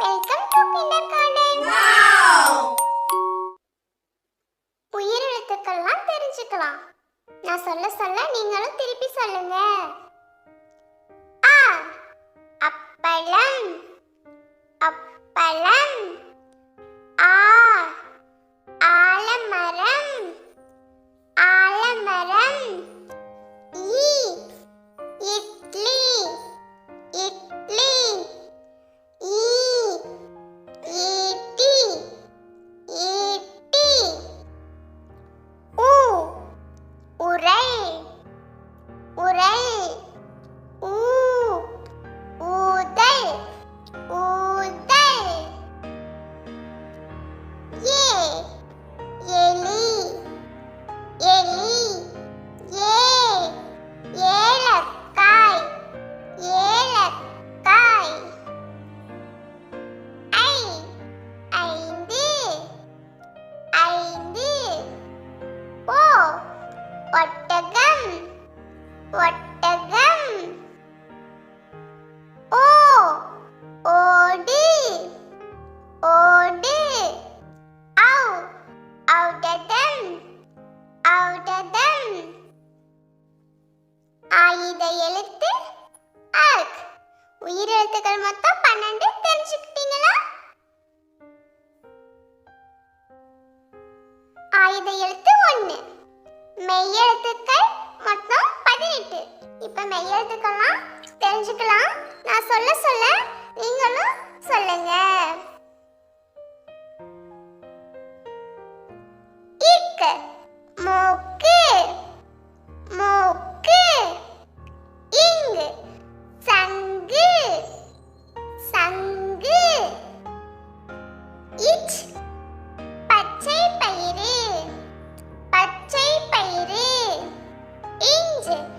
Welcome to பின்னர் தெரிஞ்சுக்கலாம். நான் சொல்ல சொல்ல நீங்களும் திருப்பி சொல்லுங்க. கவித எழுத்து ஆக் உயிரெழுத்துக்கள் மொத்தம் பன்னெண்டு தெரிஞ்சுக்கிட்டீங்களா? ஆயுத எழுத்து ஒன்று மெய்யெழுத்துக்கள் மொத்தம் பதினெட்டு. இப்ப மெய் எழுத்துக்கள்லாம் தெரிஞ்சுக்கலாம். நான் சொல்ல சொல்ல நீங்களும் আছে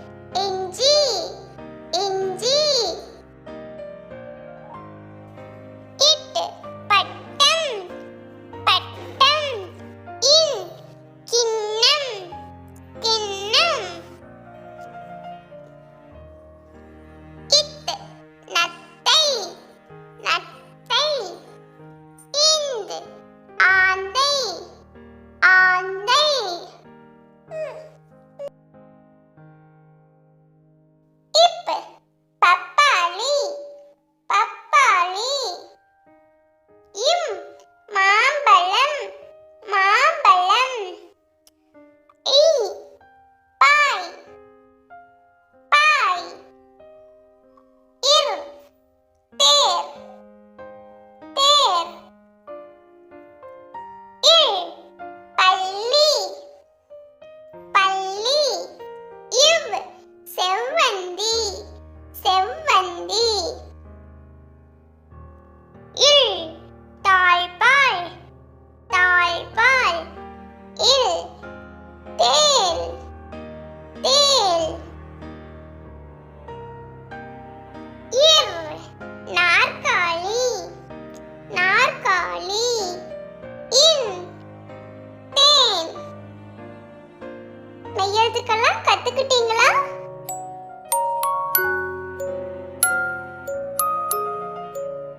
செய்யறதுக்கெல்லாம் கத்து